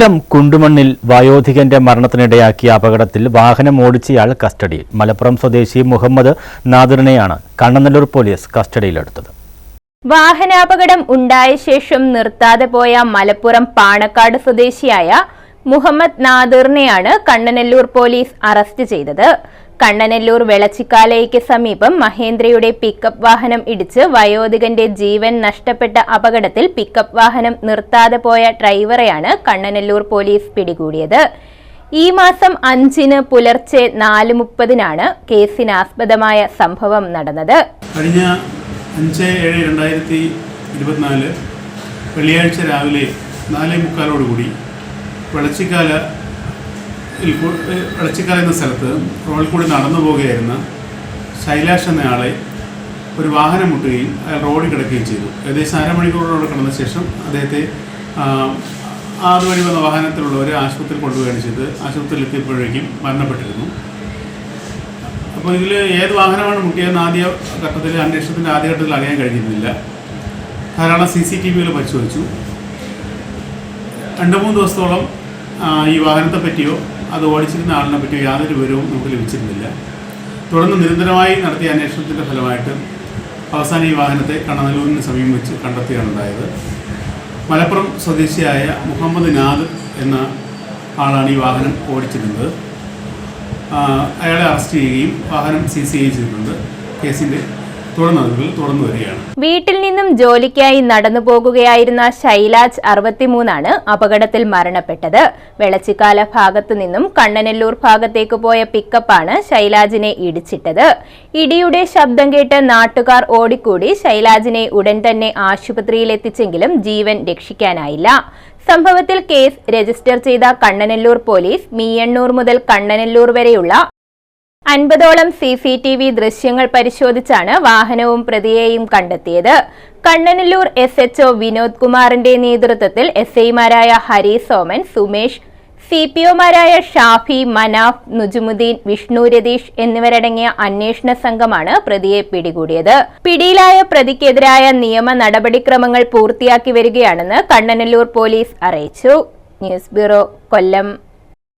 കൊല്ലം കുണ്ടുമണ്ണിൽ വയോധികന്റെ മരണത്തിനിടയാക്കിയ അപകടത്തിൽ വാഹനം ഓടിച്ചയാൾ കസ്റ്റഡിയിൽ. മലപ്പുറം സ്വദേശി മുഹമ്മദ് നാദിറിനെയാണ് കണ്ണനല്ലൂർ പോലീസ് കസ്റ്റഡിയിലെടുത്തത്. വാഹനാപകടം ഉണ്ടായ ശേഷം നിർത്താതെ പോയ മലപ്പുറം പാണക്കാട് സ്വദേശിയായ മുഹമ്മദ് നാദിറിനെയാണ് കണ്ണനല്ലൂർ പോലീസ് അറസ്റ്റ് ചെയ്തത്. കണ്ണനല്ലൂർ വെളച്ചിക്കാലയ്ക്ക് സമീപം മഹേന്ദ്രയുടെ പിക്കപ്പ് വാഹനം ഇടിച്ച് വയോധികന്റെ ജീവൻ നഷ്ടപ്പെട്ട അപകടത്തിൽ പിക്കപ്പ് വാഹനം നിർത്താതെ പോയ ഡ്രൈവറെയാണ് കണ്ണനല്ലൂർ പോലീസ് പിടികൂടിയത്. ഈ മാസം അഞ്ചിന് പുലർച്ചെ നാല് മുപ്പതിനാണ് കേസിനാസ്പദമായ സംഭവം നടന്നത്. കഴിഞ്ഞ അഞ്ച് ഏഴ് രണ്ടായിരത്തി ഇരുപത്തിനാല് വെള്ളിയാഴ്ച രാവിലെ നാല് മുക്കാലോടുകൂടി വെളച്ചിക്കാല വെളച്ചിക്കാല എന്ന സ്ഥലത്ത് റോഡിൽ കൂടി നടന്നു പോവുകയായിരുന്ന ശൈലാഷ് എന്നയാളെ ഒരു വാഹനം മുട്ടുകയും അയാൾ റോഡിൽ കിടക്കുകയും ചെയ്തു. ഏകദേശം അരമണിക്കൂറോടെ കിടന്ന ശേഷം അദ്ദേഹത്തെ അതുവഴി വന്ന വാഹനത്തിലുള്ളവരെ ആശുപത്രിയിൽ കൊണ്ടുപോവുകയാണ് ചെയ്തത്. ആശുപത്രിയിൽ എത്തിയപ്പോഴേക്കും മരണപ്പെട്ടിരുന്നു. അപ്പോൾ ഇതിൽ ഏത് വാഹനമാണ് മുട്ടിയതെന്ന് ആദ്യ ഘട്ടത്തിൽ അന്വേഷണത്തിന്റെ ആദ്യഘട്ടത്തിൽ അറിയാൻ കഴിഞ്ഞിരുന്നില്ല. ധാരാളം സി സി ടി വികൾ പരിശോധിച്ചു. രണ്ട് മൂന്ന് ദിവസത്തോളം ഈ വാഹനത്തെ പറ്റിയോ അത് ഓടിച്ചിരുന്ന ആളിനെ പറ്റിയോ യാതൊരു വിവരവും നമുക്ക് ലഭിച്ചിരുന്നില്ല. തുടർന്ന് നിരന്തരമായി നടത്തിയ അന്വേഷണത്തിന്റെ ഫലമായിട്ട് അവസാനം ഈ വാഹനത്തെ കണ്ണനല്ലൂരിന് സമീപം വെച്ച് കണ്ടെത്തുകയാണുണ്ടായത് മലപ്പുറം സ്വദേശിയായ മുഹമ്മദ് നാദ് എന്ന ആളാണ് ഈ വാഹനം ഓടിച്ചിരുന്നത്. അയാളെ അറസ്റ്റ് ചെയ്യുകയും വാഹനം സീസ് ചെയ്യുകയും ചെയ്തിട്ടുണ്ട്. കേസിന്റെ വീട്ടിൽ നിന്നും ജോലിക്കായി നടന്നു പോകുകയായിരുന്ന ശൈലാജ് അറുപത്തിമൂന്നാണ് അപകടത്തിൽ മരണപ്പെട്ടത്. വെളച്ചിക്കാല ഭാഗത്തു നിന്നും കണ്ണനല്ലൂർ ഭാഗത്തേക്ക് പോയ പിക്കപ്പാണ് ശൈലാജിനെ ഇടിച്ചിട്ടത്. ഇടിയുടെ ശബ്ദം കേട്ട് നാട്ടുകാർ ഓടിക്കൂടി ശൈലാജിനെ ഉടൻ തന്നെ ആശുപത്രിയിൽ എത്തിച്ചെങ്കിലും ജീവൻ രക്ഷിക്കാനായില്ല. സംഭവത്തിൽ കേസ് രജിസ്റ്റർ ചെയ്ത കണ്ണനല്ലൂർ പോലീസ് മീയണ്ണൂർ മുതൽ കണ്ണനല്ലൂർ വരെയുള്ള അൻപതോളം സി സി ടി വി ദൃശ്യങ്ങൾ പരിശോധിച്ചാണ് വാഹനവും പ്രതിയെയും കണ്ടെത്തിയത്. Kannanallur S H O Vinod കുമാറിന്റെ നേതൃത്വത്തിൽ എസ് ഐമാരായ ഹരി സോമൻ സുമേഷ് സി പി ഒമാരായ ഷാഫി മനാഫ് നുജുമുദ്ദീൻ വിഷ്ണു രതീഷ് എന്നിവരടങ്ങിയ അന്വേഷണ സംഘമാണ് പ്രതിയെ പിടികൂടിയത്. പിടിയിലായ പ്രതിക്കെതിരായ നിയമ നടപടിക്രമങ്ങൾ പൂർത്തിയാക്കി വരികയാണെന്ന് കണ്ണനല്ലൂർ പോലീസ് അറിയിച്ചു. News bureau Kollam.